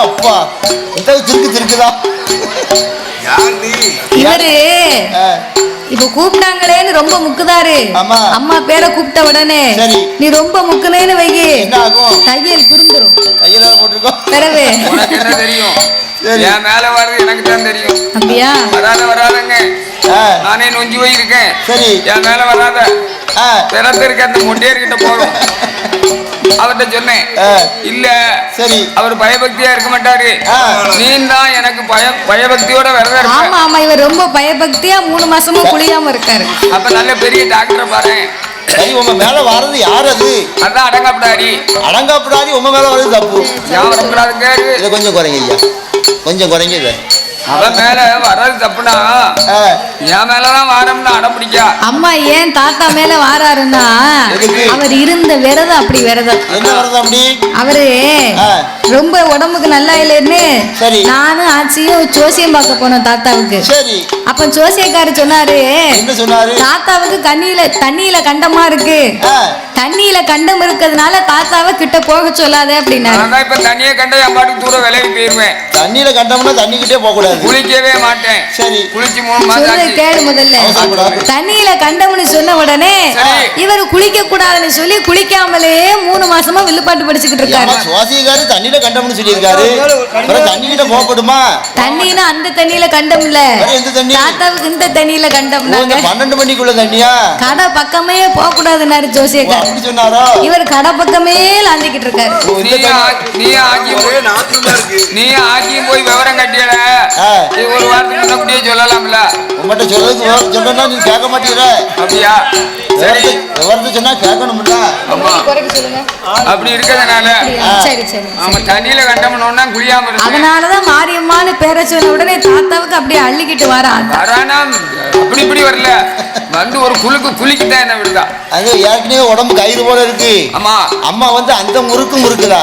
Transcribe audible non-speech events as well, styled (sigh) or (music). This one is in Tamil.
அப்பா. இந்த திருக்கு திருக்குதா இவரு இப்ப கூப்பிட்டாங்களேன்னு ரொம்ப முக்குதாரு. அம்மா பேரை கூப்பிட்ட உடனே சரி. நீ ரொம்ப முக்குனேன்னு வைகி தையல் புரிந்துரும் கையில போட்டிருக்கோம். என்ன தெரியும். என் மேல வர்றது எனக்கு தான் தெரியும். அப்படியா? வராத வராதங்க. நானே நொஞ்சி போயிருக்கேன். சரி. என் மேல வராத. ஆ, பிறத்திருக்க அந்த மொட்டையர்கிட்ட போறோம். (laughs) அவர்கிட்ட சொன்னேன் இல்ல சரி. அவர் பயபக்தியா இருக்க மாட்டாரு. நீ தான் எனக்கு பய பயபக்தியோட இருக்க ஆமா ஆமா இவர் ரொம்ப பயபக்தியா மூணு மாசமா குளியாம இருக்காரு. அப்ப நல்ல பெரிய டாக்டரை பாரு சரி உங்க மேல வர்றது யார் அது? அதான் அடங்கப்படாடி அடங்காப்படாதி உங்க மேல வர்றது தப்பு. யாவரப்படாதுங்க இதை கொஞ்சம் குறைங்க ஐயா. கொஞ்சம் குறைங்க இதை. அவன் மேல வர்றது தப்புனா என் மேலதான் வாரம்னு அடம் பிடிக்கா. அம்மா ஏன் தாத்தா மேல வாராருன்னா? அவர் இருந்த விரதம் அப்படி விரதம். அவரு ரொம்ப உடம்புக்கு நல்லா இல்லைன்னு சரி. நானும் ஆச்சியும் ஜோசியம் பார்க்க போனோம் தாத்தாவுக்கு. சரி. அப்ப ஜோசியக்காரர் சொன்னாரு என்ன சொன்னாரு? தாத்தாவுக்கு கண்ணியில தண்ணியில கண்டமா இருக்கு. தண்ணியில கண்டம் இருக்கிறதுனால தாத்தாவை கிட்ட போக சொல்லாத அப்படின்னாரு. நான் தான் இப்ப தண்ணியை கண்ட என் பாட்டுக்கு தூரம் விலகி போயிருவேன். தண்ணியில கண்டோம்னா தண்ணிக்கிட்டே போக கூடாது குளிக்கவே மாட்டேன். சரி. குளிச்சு மூணு மாசம் ஆச்சு கேளு முதல்ல. தண்ணியில கண்டம்னு சொன்ன உடனே. இவர் குளிக்க கூடாதுன்னு சொல்லி குளிக்காமலே மூணு மாசமா வில்லுப்பாட்டு படிச்சுக்கிட்டு இருக்காரு. ஏம்மா, சுவாசிக்காரு தண்ணியில கண்டம்னு சொல்லியிருக்காரு. தண்ணிக்கிட்ட போகப்படுமா தண்ணினா அந்த தண்ணியில கண்டம் இல்ல வேற எந்த தண்ணி தாத்தாவுக்கு இந்த தண்ணியில இந்த பன்னெண்டு மணிக்குள்ள தண்ணியா? கடை பக்கமே போக கூடாதுன்னாரு சொன்னாரோ? இவர் கடை பக்கமே லாந்திக்கிட்டு இருக்காரு. நீ நாத்தமா இருக்கு நீ ஆக்கியும் போய் விவரம். இது ஒரு வாரத்துக்கு சொல்லலாம்ல. உங்கள்கிட்ட விவரம் சொன்னா நீ கேட்க மாட்டேங்கிற அப்படியா? சரி. விவரத்தை சொன்னா கேட்கணும்ல. ஆமா. குறைக்க சொல்லுங்க. அப்படி இருக்கிறதுனால சரி சரி நம்ம தண்ணியில கண்டோம்னோன்னா குளியாம இருக்கு அதனாலதான் மாரியம்மான்னு பேரை சொன்ன உடனே தாத்தாவுக்கு அப்படியே அள்ளிக்கிட்டு வரா. வரானா அப்படி இப்படி வரல. வந்து ஒரு குலுக்கு குளிக்குதான் என்ன விடுதா. அது ஏற்கனவே உடம்பு கயிறு போல இருக்கு. ஆமா. அம்மா வந்து அந்த முறுக்கு முறுக்குதா.